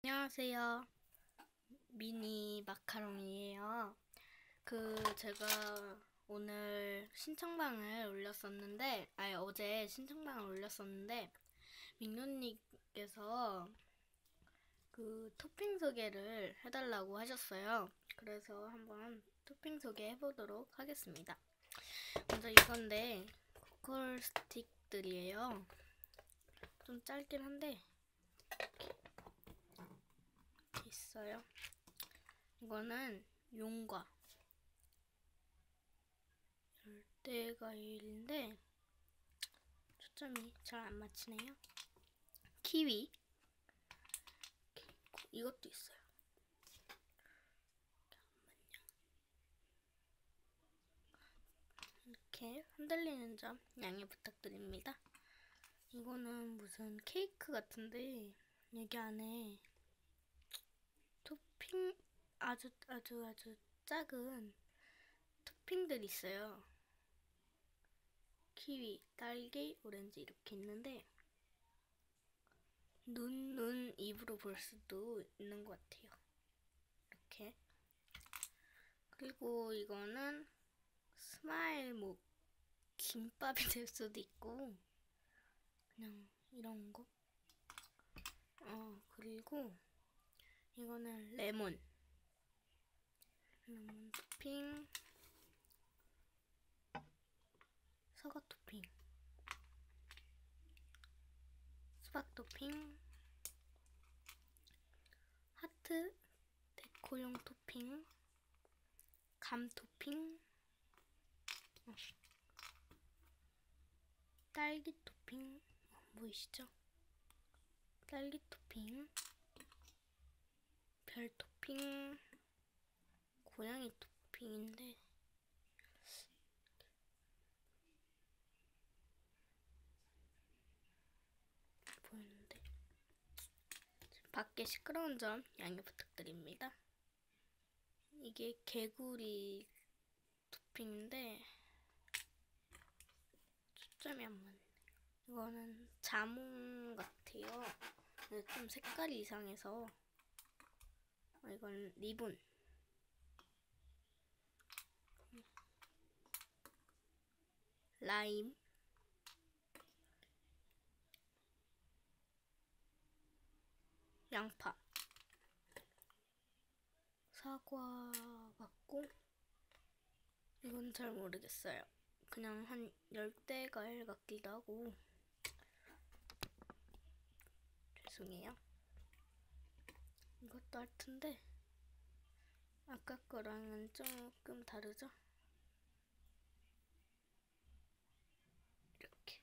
안녕하세요. 미니 마카롱이에요. 그 제가 오늘 신청방을 올렸었는데, 아니 어제 신청방을 올렸었는데 민누님께서 그 토핑 소개를 해달라고 하셨어요. 그래서 한번 토핑 소개해보도록 하겠습니다. 먼저 이건데 코콜 스틱들이에요. 좀 짧긴 한데 이렇게 있어요. 이거는 용과 열대과일인데 초점이 잘 안 맞히네요. 키위 이것도 있어요. 이렇게 흔들리는 점 양해 부탁드립니다. 이거는 무슨 케이크 같은데 여기 안에 토핑 아주 아주 아주 작은 토핑들이 있어요. 키위, 딸기, 오렌지 이렇게 있는데 눈, 눈, 입으로 볼 수도 있는 것 같아요. 이렇게. 그리고 이거는 스마일 뭐 김밥이 될 수도 있고 그냥 이런 거. 어, 그리고 이거는 레몬. 레몬 토핑. 사과 토핑. 수박 토핑. 하트 데코용 토핑. 감 토핑. 어. 딸기 토핑. 어, 보이시죠? 딸기 토핑. 별 토핑. 고양이 토핑인데 보이는데 밖에 시끄러운 점 양해 부탁드립니다. 이게 개구리 토핑인데 초점이 안 맞네. 이거는 자몽 같아요. 근데 좀 색깔이 이상해서 어, 이건 리본. 라임. 양파. 사과 같고 이건 잘 모르겠어요. 그냥 한 열대과일 같기도 하고 죄송해요. 이것도 하트인데. 아까 거랑은 조금 다르죠? 이렇게.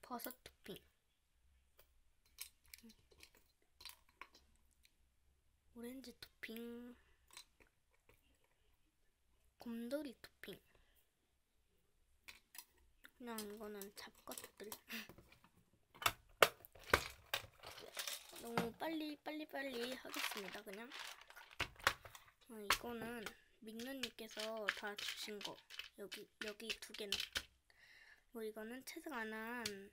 버섯 토핑. 오렌지 토핑. 곰돌이 토핑. 그냥 이거는 잡것들 너무 빨리 빨리 빨리 하겠습니다 그냥. 어, 이거는 민누님께서 다 주신 거. 여기 여기 두 개는. 뭐 이거는 채색 안 한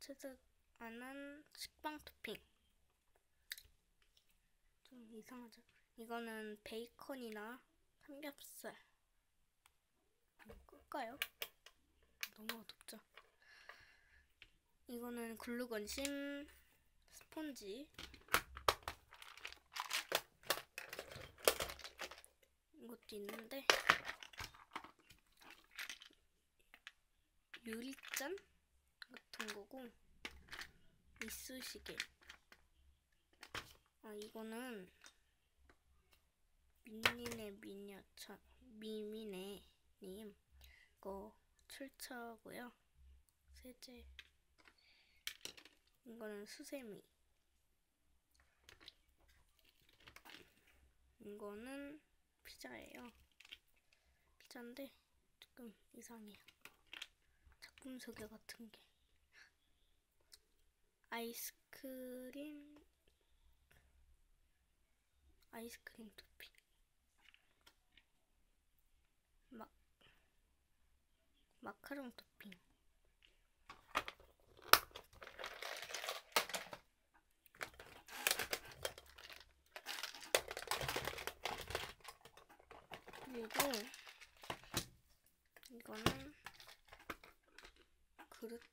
채색 안 한 식빵 토핑. 좀 이상하죠? 이거는 베이컨이나 삼겹살. 끌까요? 너무 어둡죠? 이거는 글루건심 스폰지. 이것도 있는데. 유리잔 같은 거고 이쑤시개 아 이거는 민니네 미니어처 미미네 님 거 출처고요. 세제. 이거는 수세미 이거는 피자예요. 피자인데 조금 이상해요. 작품 소개 같은 게. 아이스크림. 아이스크림 토핑 막 마카롱 토핑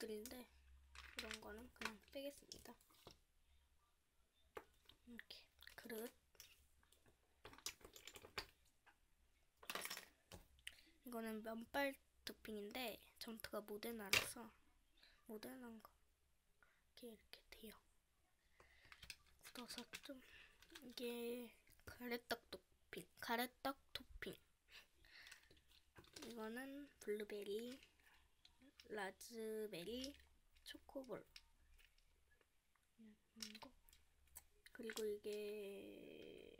그릇들인데 이런 거는 그냥 빼겠습니다. 이렇게 그릇 이거는 면발 토핑인데 점토가 모데나라서 모데나인 거 이렇게 이렇게 돼요. 굳어서 좀 이게 가래떡 토핑, 가래떡 토핑. 이거는 블루베리, 라즈베리, 초코볼. 그리고 이게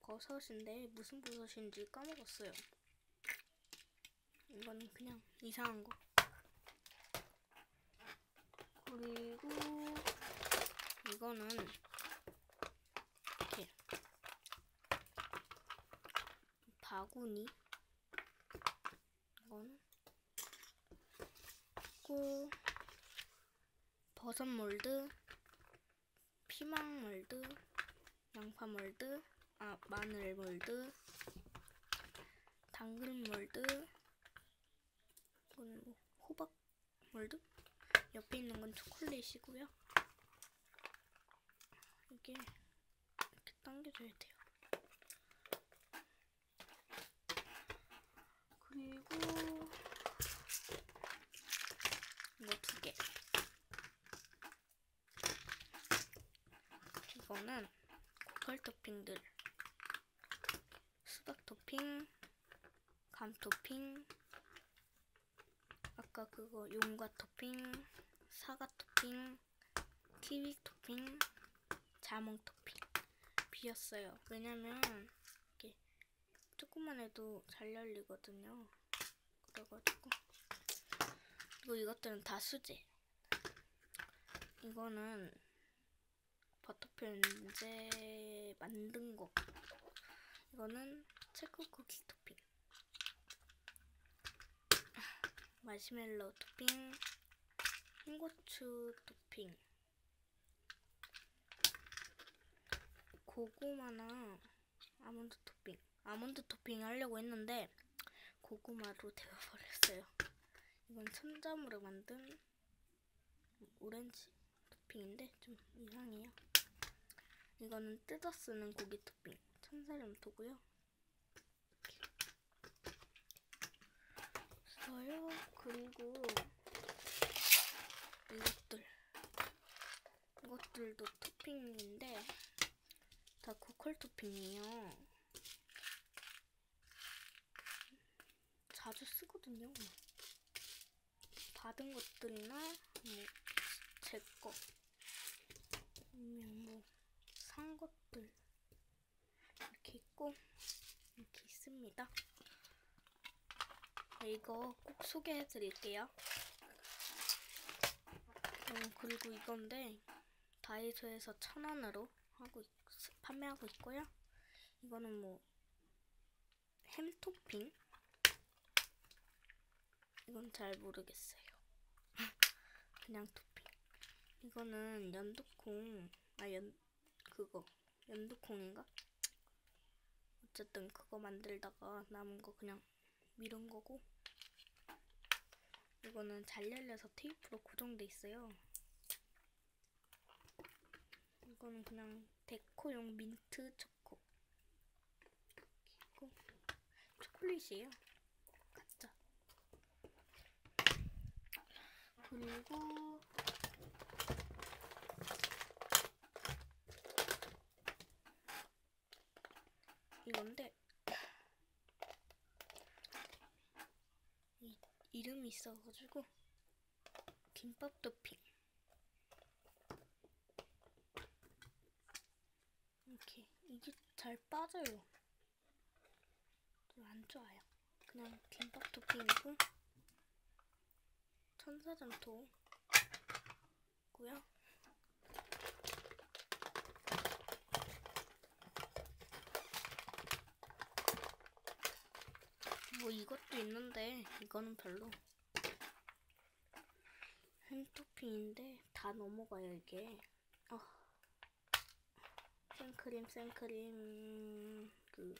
버섯인데 무슨 버섯인지 까먹었어요. 이거는 그냥 이상한 거. 그리고 이거는 이렇게 바구니 이거는 고 버섯 몰드 피망 몰드 양파 몰드 아 마늘 몰드 당근 몰드 이건 뭐 호박 몰드? 옆에 있는 건 초콜릿이고요. 이게 이렇게 당겨줘야 돼요. 그리고 이거 두 개. 이거는 고퀄 토핑들. 수박 토핑, 감 토핑, 아까 그거 용과 토핑, 사과 토핑, 키위 토핑, 자몽 토핑. 비었어요. 왜냐면 이게 조금만 해도 잘 열리거든요. 그래가지고 그리고 이것들은 다 수제. 이거는 버터펜제 만든 거. 이거는 체코 쿠키 토핑. 마시멜로 토핑. 흰고추 토핑. 고구마나 아몬드 토핑. 아몬드 토핑 하려고 했는데 고구마로 되어버렸어요. 이건 천점으로 만든 오렌지 토핑인데 좀 이상해요. 이거는 뜯어 쓰는 고기 토핑 천사염토고요. 써요. 그리고 이것들 이것들도 토핑인데 다 고퀄 토핑이에요. 자주 쓰거든요. 받은 것들이나 뭐 제거 뭐산 것들 이렇게 있고 이렇게 있습니다. 네, 이거 꼭 소개해 드릴게요. 어, 그리고 이건데 다이소에서 천 원으로 하고 있, 판매하고 있고요. 이거는 뭐 햄 토핑 이건 잘 모르겠어요. 그냥 토핑. 이거는 연두콩, 아, 연, 그거, 연두콩인가? 어쨌든 그거 만들다가 남은 거 그냥 미룬 거고. 이거는 잘 열려서 테이프로 고정돼 있어요. 이거는 그냥 데코용 민트 초코. 그리고 초콜릿이에요. 가짜. 그리고 이건데 이, 이름이 있어가지고 김밥 토핑. 이렇게 이게 잘 빠져요. 좀 안 좋아요. 그냥 김밥 토핑이고 천사점토 고요. 뭐 이것도 있는데 이거는 별로 햄 토핑인데 다 넘어가요 이게. 어. 생크림 생크림 그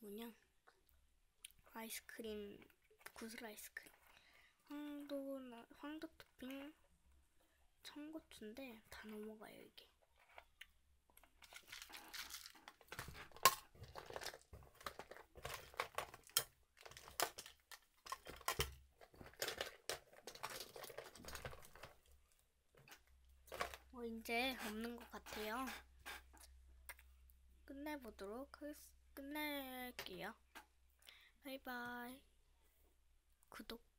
뭐냐 아이스크림 구슬 아이스크림 황도나 황도 토핑 청고추인데 다 넘어가요 이게. 뭐 이제 없는 것 같아요. 끝내보도록 하겠, 끝낼게요. 바이바이. 구독.